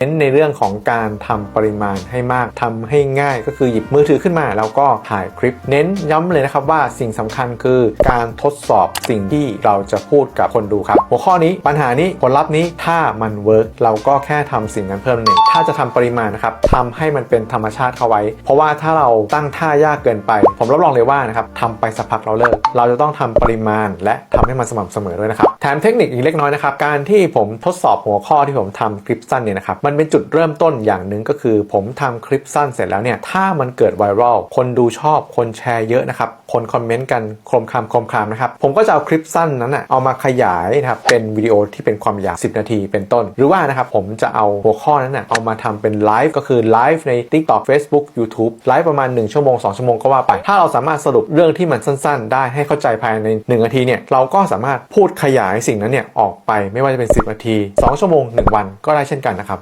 เน้นในเรื่องของการทำปริมาณให้มากทำให้ง่ายก็คือหยิบมือถือขึ้นมา แล้วก็ถ่ายคลิป เน้นย้ำเลยนะครับว่าสิ่งสำคัญคือการทดสอบสิ่งที่เราจะพูดกับคนดูครับ หัวข้อนี้ปัญหานี้ผลลัพธ์นี้ถ้ามันเวิร์กเราก็แค่ทำสิ่งนั้นเพิ่มหนึ่งถ้าจะทำปริมาณนะครับทำให้มันเป็นธรรมชาติเข้าไว้ เพราะว่าถ้าเราตั้งท่ายากเกินไป ผมรับรองเลยว่านะครับทำไปสักพักเราเลิกเราจะต้องทำปริมาณ และทำให้มันสม่ำเสมอด้วยนะครับแถมเทคนิคอีกเล็กน้อยนะครับการที่ผมทดสอบหัวข้อที่ผมทำคลิปสั้นเนี่ยนะครับมันเป็นจุดเริ่มต้นอย่างหนึ่งก็คือ ผมทำคลิปสั้นเสร็จแล้วเนี่ยถ้ามันเกิดไวรัลคนดูชอบคนแชร์เยอะนะครับคนคอมเมนต์กันโครมครามโครมครามนะครับผมก็จะเอาคลิปสั้นนั้นนะเอามาขยายนะครับเป็นวิดีโอที่เป็นความยาว 10 นาทีเป็นต้น หรือว่านะครับผมจะเอาหัวข้อนั้นนะเอามาทำเป็นไลฟ์ก็คือไลฟ์ใน TikTok Facebook YouTube ไลฟ์ประมาณ 1 ชั่วโมง 2 ชั่วโมงก็ว่าไป ถ้าเราสามารถสรุปเรื่องที่มันสั้น ๆ ได้ให้เข้าใจภายใน 1 นาทีเนี่ยเราก็สามารถพูดขยายสิ่งนั้นเนี่ยออกไปไม่ว่าจะเป็น 10 นาที 2 ชั่วโมง 1 วันก็ได้เช่นกันนะครับ